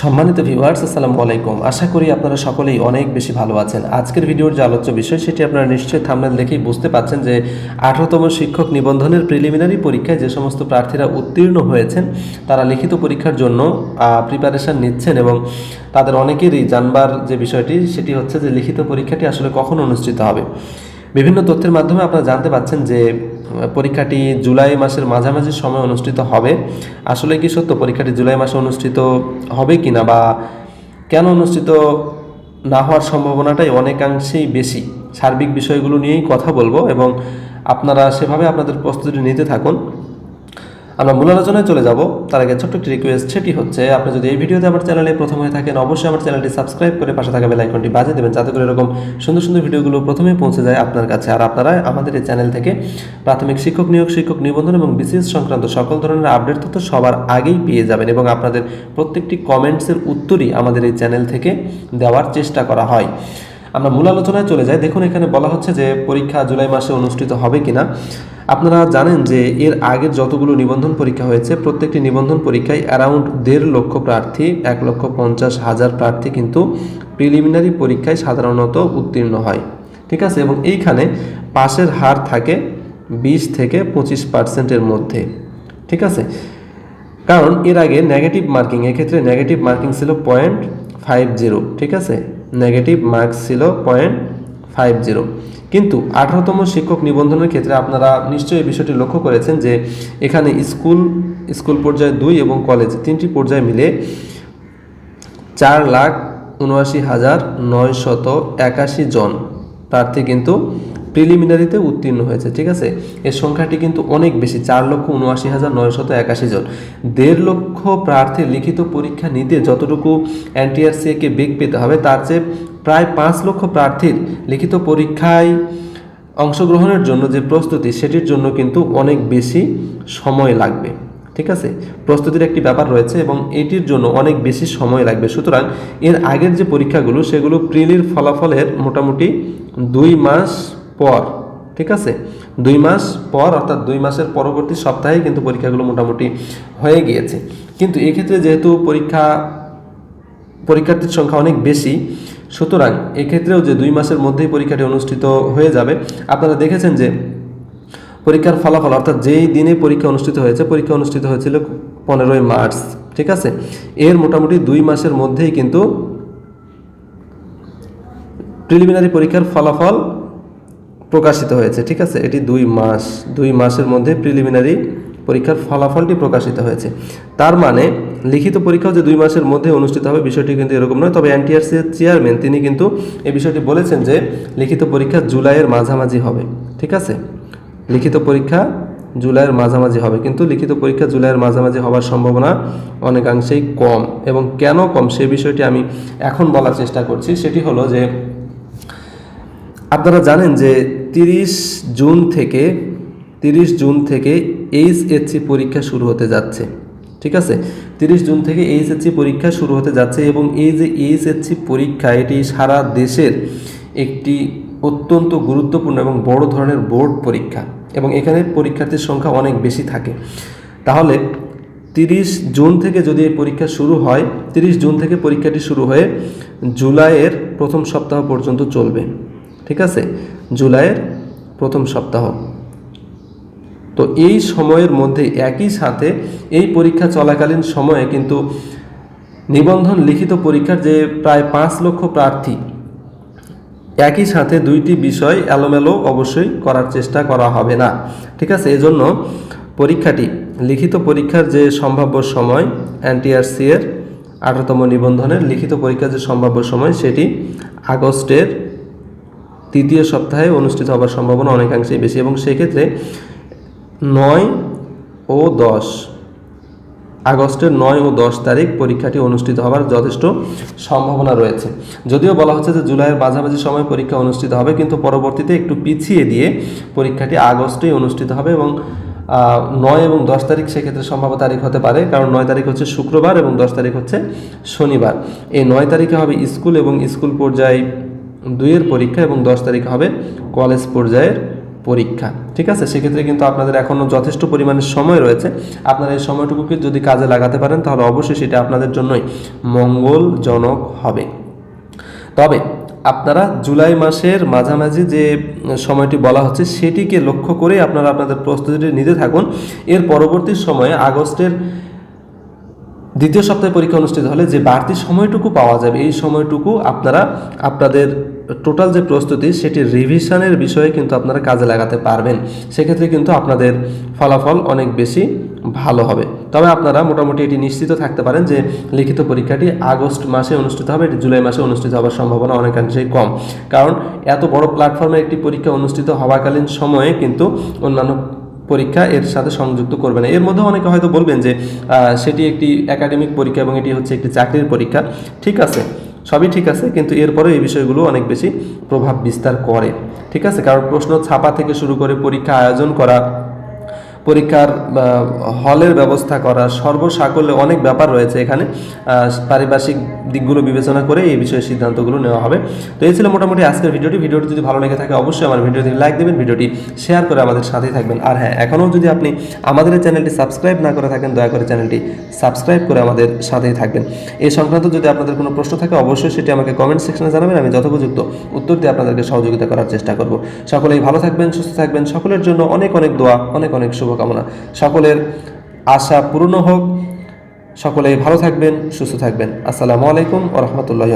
সম্মানিত ভিউয়ার্স আসসালামু আলাইকুম। আশা করি আপনারা সকলেই অনেক বেশি ভালো আছেন। আজকের ভিডিওর যে আলোচ্য বিষয়, সেটি আপনারা নিশ্চয়ই থামনেল দেখেই বুঝতে পাচ্ছেন যে আঠারোতম শিক্ষক নিবন্ধনের প্রিলিমিনারি পরীক্ষায় যে সমস্ত প্রার্থীরা উত্তীর্ণ হয়েছেন, তারা লিখিত পরীক্ষার জন্য প্রিপারেশন নিচ্ছেন এবং তাদের অনেকেরই জানবার যে বিষয়টি, সেটি হচ্ছে যে লিখিত পরীক্ষাটি আসলে কখন অনুষ্ঠিত হবে। বিভিন্ন তথ্যের মাধ্যমে আপনারা জানতে পাচ্ছেন যে পরীক্ষাটি জুলাই মাসের মাঝামাঝি সময় অনুষ্ঠিত হবে। আসলে কি সত্য? পরীক্ষাটি জুলাই মাসে অনুষ্ঠিত হবে কি না বা কেন অনুষ্ঠিত না হওয়ার সম্ভাবনাটাই অনেকাংশেই বেশি। সার্বিক বিষয়গুলো নিয়েই কথা বলব এবং আপনারা সেভাবে আপনাদের প্রস্তুতি নিতে থাকুন। আমরা মূল আলোচনায় চলে যাব। তার আগে ছোট্ট একটি রিকোয়েস্ট সেটি হচ্ছে, আপনি যদি এই ভিডিওতে আমার চ্যানেলে প্রথম হয়ে থাকেন, অবশ্যই আমার চ্যানেলটি সাবস্ক্রাইব করে পাশে থাকা বেল আইকনটি বাজিয়ে দেবেন, যাতে করে এরকম সুন্দর সুন্দর ভিডিওগুলো প্রথমে পৌঁছে যায় আপনার কাছে। আর আপনারা আমাদের এই চ্যানেল থেকে প্রাথমিক শিক্ষক নিয়োগ, শিক্ষক নিবন্ধন এবং বিসিএস সংক্রান্ত সকল ধরনের আপডেট তথ্য সবার আগেই পেয়ে যাবেন এবং আপনাদের প্রত্যেকটি কমেন্টসের উত্তরই আমাদের এই চ্যানেল থেকে দেওয়ার চেষ্টা করা হয়। আমরা মূল আলোচনায় চলে যাই। দেখুন, এখানে বলা হচ্ছে যে পরীক্ষা জুলাই মাসে অনুষ্ঠিত হবে কিনা। আপনারা জানেন যে এর আগের যতগুলো নিবন্ধন পরীক্ষা হয়েছে, প্রত্যেকটি নিবন্ধন পরীক্ষায় অ্যারাউন্ড দেড় লক্ষ প্রার্থী, এক লক্ষ পঞ্চাশ হাজার প্রার্থী কিন্তু প্রিলিমিনারি পরীক্ষায় সাধারণত উত্তীর্ণ হয়। ঠিক আছে? এবং এইখানে পাশের হার থাকে বিশ থেকে পঁচিশ পার্সেন্টের মধ্যে। ঠিক আছে? কারণ এর আগে নেগেটিভ মার্কিং এক্ষেত্রে নেগেটিভ মার্কিং ছিল পয়েন্ট ফাইভ জিরো ঠিক আছে? নেগেটিভ মার্কস ছিল পয়েন্ট ফাইভ জিরো কিন্তু আঠারোতম শিক্ষক নিবন্ধনের ক্ষেত্রে আপনারা নিশ্চয়ই এই বিষয়টি লক্ষ্য করেছেন যে এখানে স্কুল স্কুল পর্যায়ে দুই এবং কলেজ তিনটি পর্যায়ে মিলে চার লাখ উনআশি হাজার নয়শত একাশি জন প্রার্থী কিন্তু প্রিলিমিনারিতে উত্তীর্ণ হয়েছে, ঠিক আছে? এর সংখ্যাটি কিন্তু অনেক বেশি, চার লক্ষ উনআশি হাজার নয়শত একাশি জন। দেড় লক্ষ প্রার্থীর লিখিত পরীক্ষা নিতে যতটুকু এনটিআরসিকে বেগ পেতে হবে, তার চেয়ে প্রায় পাঁচ লক্ষ প্রার্থীর লিখিত পরীক্ষায় অংশগ্রহণের জন্য যে প্রস্তুতি, সেটির জন্য কিন্তু অনেক বেশি সময় লাগবে, ঠিক আছে? প্রস্তুতির একটি ব্যাপার রয়েছে এবং এটির জন্য অনেক বেশি সময় লাগবে। সুতরাং এর আগের যে পরীক্ষাগুলো, সেগুলো প্রিলির ফলাফলের মোটামুটি দুই মাস পর, ঠিক আছে? দুই মাস পর, অর্থাৎ দুই মাসের পরবর্তী সপ্তাহে কিন্তু পরীক্ষাগুলো মোটামুটি হয়ে গিয়েছে। কিন্তু এক্ষেত্রে যেহেতু পরীক্ষা, পরীক্ষার্থীর সংখ্যা অনেক বেশি, সুতরাং এক্ষেত্রেও যে দুই মাসের মধ্যেই পরীক্ষাটি অনুষ্ঠিত হয়ে যাবে, আপনারা দেখেছেন যে পরীক্ষার ফলাফল, অর্থাৎ যেই দিনে পরীক্ষা অনুষ্ঠিত হয়েছে, পরীক্ষা অনুষ্ঠিত হয়েছিল পনেরোই মার্চ, ঠিক আছে? এর মোটামুটি দুই মাসের মধ্যেই কিন্তু প্রিলিমিনারি পরীক্ষার ফলাফল প্রকাশিত হয়েছে, ঠিক আছে? এটি দুই মাস, দুই মাসের মধ্যে প্রিলিমিনারি পরীক্ষার ফলাফলটি প্রকাশিত হয়েছে। তার মানে লিখিত পরীক্ষাও যে দুই মাসের মধ্যে অনুষ্ঠিত হবে বিষয়টি কিন্তু এরকম নয়, তবে এনটিআরসি এর চেয়ারম্যান তিনি কিন্তু এই বিষয়টি বলেছেন যে লিখিত পরীক্ষা জুলাইয়ের মাঝামাঝি হবে, ঠিক আছে? লিখিত পরীক্ষা জুলাইয়ের মাঝামাঝি হবে, কিন্তু লিখিত পরীক্ষা জুলাইয়ের মাঝামাঝি হওয়ার সম্ভাবনা অনেকাংশেই কম। এবং কেন কম সে বিষয়টি আমি এখন বলার চেষ্টা করছি, সেটি হলো যে আপনারা জানেন যে তিরিশ জুন থেকে, তিরিশ জুন থেকে এইচএসসি পরীক্ষা শুরু হতে যাচ্ছে, ঠিক আছে? তিরিশ জুন থেকে এইচএসসি পরীক্ষা শুরু হতে যাচ্ছে এবং এই যে এইচএসসি পরীক্ষা, এটি সারা দেশের একটি অত্যন্ত গুরুত্বপূর্ণ এবং বড় ধরনের বোর্ড পরীক্ষা এবং এখানে পরীক্ষার্থীর সংখ্যা অনেক বেশি থাকে। তাহলে তিরিশ জুন থেকে যদি এই পরীক্ষা শুরু হয়, তিরিশ জুন থেকে পরীক্ষাটি শুরু হয়ে জুলাইয়ের প্রথম সপ্তাহ পর্যন্ত চলবে, ঠিক আছে? জুলাইয়ের প্রথম সপ্তাহ। তো এই সময়ের মধ্যে একই সাথে এই পরীক্ষা চলাকালীন সময়ে কিন্তু নিবন্ধন লিখিত পরীক্ষার যে প্রায় পাঁচ লক্ষ প্রার্থী, একই সাথে দুইটি বিষয় এলোমেলো অবশ্যই করার চেষ্টা করা হবে না। ঠিক আছে? এজন্য পরীক্ষাটি, লিখিত পরীক্ষার যে সম্ভাব্য সময়, এনটিআরসি এর আঠারোতম নিবন্ধনের লিখিত পরীক্ষার যে সম্ভাব্য সময়, সেটি আগস্টের তৃতীয় সপ্তাহে অনুষ্ঠিত হওয়ার সম্ভাবনা অনেকাংশেই বেশি এবং সেক্ষেত্রে নয় ও দশ, আগস্টের নয় ও দশ তারিখ পরীক্ষাটি অনুষ্ঠিত হওয়ার যথেষ্ট সম্ভাবনা রয়েছে। যদিও বলা হচ্ছে যে জুলাইয়ের মাঝামাঝি সময় পরীক্ষা অনুষ্ঠিত হবে, কিন্তু পরবর্তীতে একটু পিছিয়ে দিয়ে পরীক্ষাটি আগস্টেই অনুষ্ঠিত হবে এবং নয় এবং দশ তারিখ সেক্ষেত্রে সম্ভাব্য তারিখ হতে পারে, কারণ নয় তারিখ হচ্ছে শুক্রবার এবং দশ তারিখ হচ্ছে শনিবার। এই নয় তারিখে হবে স্কুল এবং স্কুল পর্যায়ে দুইয়ের পরীক্ষা এবং দশ তারিখে হবে কলেজ পর্যায়ের পরীক্ষা। ঠিক আছে? সেক্ষেত্রে কিন্তু আপনাদের এখনও যথেষ্ট পরিমাণে সময় রয়েছে। আপনারা এই সময়টুকুকে যদি কাজে লাগাতে পারেন, তাহলে অবশ্যই সেটা আপনাদের জন্যই মঙ্গলজনক হবে। তবে আপনারা জুলাই মাসের মাঝামাঝি যে সময়টি বলা হচ্ছে, সেটিকে লক্ষ্য করে আপনারা আপনাদের প্রস্তুতিটি নিতে থাকুন। এর পরবর্তী সময়ে আগস্টের দ্বিতীয় সপ্তাহে পরীক্ষা অনুষ্ঠিত হলে যে বাড়তি সময়টুকু পাওয়া যাবে, এই সময়টুকু আপনারা, আপনাদের টোটাল যে প্রস্তুতি, সেটি রিভিশনের বিষয়ে কিন্তু আপনারা কাজে লাগাতে পারবেন। সেক্ষেত্রে কিন্তু আপনাদের ফলাফল অনেক বেশি ভালো হবে। তবে আপনারা মোটামুটি এটি নিশ্চিত থাকতে পারেন যে লিখিত পরীক্ষাটি আগস্ট মাসে অনুষ্ঠিত হবে, এটি জুলাই মাসে অনুষ্ঠিত হওয়ার সম্ভাবনা অনেকাংশেই কম। কারণ এত বড় প্ল্যাটফর্মে একটি পরীক্ষা অনুষ্ঠিত হওয়াকালীন সময়ে কিন্তু অন্যান্য পরীক্ষা এর সাথে সংযুক্ত করবে না। এর মধ্যে অনেকে হয়তো বলবেন যে সেটি একটি একাডেমিক পরীক্ষা এবং এটি হচ্ছে একটি চাকরির পরীক্ষা। ঠিক আছে, সবই ঠিক আছে, কিন্তু এরপরেও এই বিষয়গুলো অনেক বেশি প্রভাব বিস্তার করে। ঠিক আছে, কারণ প্রশ্ন ছাপা থেকে শুরু করে পরীক্ষা আয়োজন করা পরীক্ষার হলের ব্যবস্থা করা, সর্বসাকল্যে অনেক ব্যাপার রয়েছে এখানে। পারিপার্শ্বিক দিকগুলো বিবেচনা করে এই বিষয়ে সিদ্ধান্তগুলো নেওয়া হবে। তো এই ছিল মোটামুটি আজকের ভিডিওটি। ভিডিওটি যদি ভালো লেগে থাকে, অবশ্যই আমার ভিডিওটি লাইক দেবেন, ভিডিওটি শেয়ার করে আমাদের সাথেই থাকবেন। আর হ্যাঁ এখনও যদি আপনি আমাদের চ্যানেলটি সাবস্ক্রাইব না করে থাকেন, দয়া করে চ্যানেলটি সাবস্ক্রাইব করে আমাদের সাথেই থাকবেন। এই সংক্রান্ত যদি আপনাদের কোনো প্রশ্ন থাকে, অবশ্যই সেটি আমাকে কমেন্ট সেকশনে জানাবেন। আমি যথোপযুক্ত উত্তর দিয়ে আপনাদেরকে সহযোগিতা করার চেষ্টা করব। সকলেই ভালো থাকবেন, সুস্থ থাকবেন। সকলের জন্য অনেক অনেক দোয়া, অনেক অনেক শুভকামনা। সকলের আশা পূর্ণ হোক। সকলেই ভালো থাকবেন সুস্থ থাকবেন। আসসালামু আলাইকুম ও রহমতুল্লাহ